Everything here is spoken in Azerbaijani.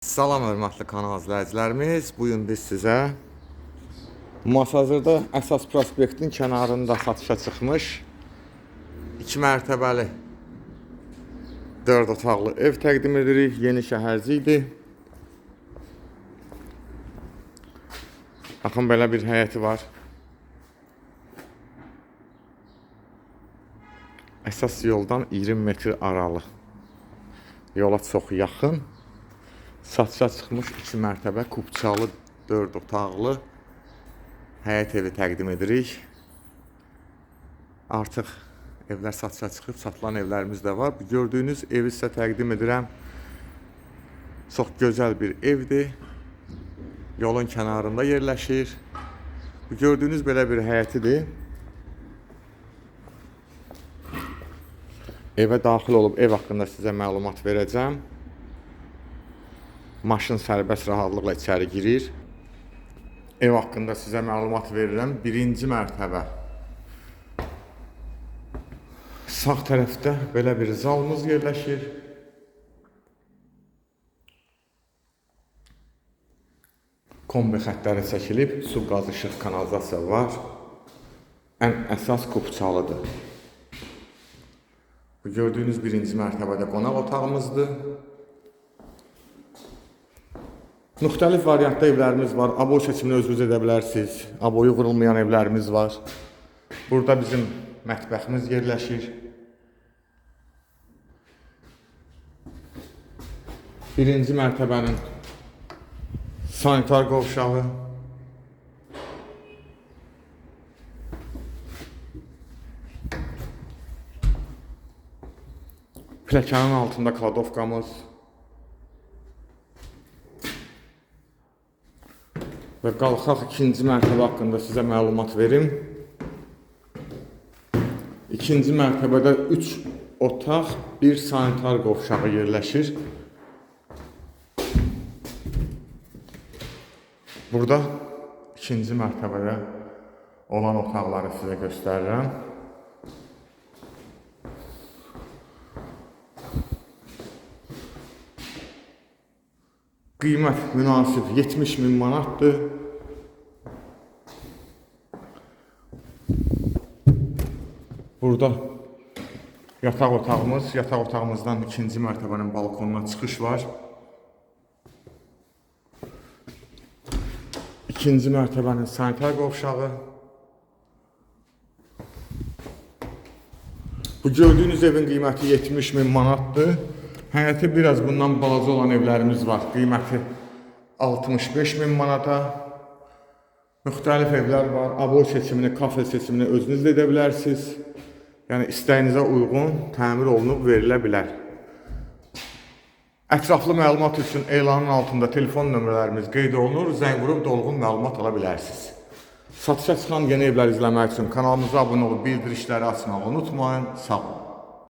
Salam hörmətli kanal izləyicilərimiz. Bu gün biz sizə Masazırda Əsas prospektin kənarında satışa çıxmış 2 mərtəbəli 4 otaqlı ev təqdim edirik. Yeni şəhərci idi. Baxın belə bir həyəti var. Əsas yoldan 20 metr aralı. Yola çox yaxın. Satışa çıxmış 2 mərtəbə kubçalı 4 otaqlı həyət evi təqdim edirik. Artıq evlər satışa çıxıb, satılan evlərimiz də var. Gördüyünüz evi sizə təqdim edirəm. Çox gözəl bir evdir. Yolun kənarında yerləşir. Bu gördüyünüz belə bir həyətidir. Evə daxil olub ev haqqında sizə məlumat verəcəm. Maşın sərbəst rahatlıqla içəri girir. Ev haqqında sizə məlumat verirəm. Birinci mərtəbə. Sağ tərəfdə belə bir zalımız yerləşir. Kombi xəttləri çəkilib, su, qaz, işıq, kanalizasiya var. Ən əsas kupçalıdır. Bu gördüyünüz birinci mərtəbədə qonaq otağımızdır. Müxtəlif variantda evlərimiz var. Abo seçimini özünüz edə bilərsiniz. Aboyu vurulmayan evlərimiz var. Burada bizim mətbəximiz yerləşir. Birinci mərtəbənin sanitar qovşağı. Pləkanın altında kladovkamız. Və qalxaq ikinci mərtəbə haqqında sizə məlumat verim. İkinci mərtəbədə 3 otaq, bir sanitar qovşağı yerləşir. Burada ikinci mərtəbədə olan otaqları sizə göstərirəm. Qiymət münasib 70 min manatdır. Burada yataq otağımız, yataq otağımızdan ikinci mərtəbənin balkonuna çıxış var. İkinci mərtəbənin sanitar qovşağı. Bu gördüyünüz evin qiyməti 70 min manatdır. Həyəti biraz bundan balaca olan evlərimiz var. Qiyməti 65 min manata. Müxtəlif evlər var. Abo seçimini, kafe seçimini özünüz də edə bilərsiniz. Yəni istəyinizə uyğun təmir olunub verilə bilər. Ətraflı məlumat üçün elanın altında telefon nömrələrimiz qeyd olunur. Zəng vurub dolğun məlumat ala bilərsiniz. Satışa çıxan yeni evlər izləmək üçün kanalımıza abunə olub bildirişləri açmağı unutmayın. Sağ olun.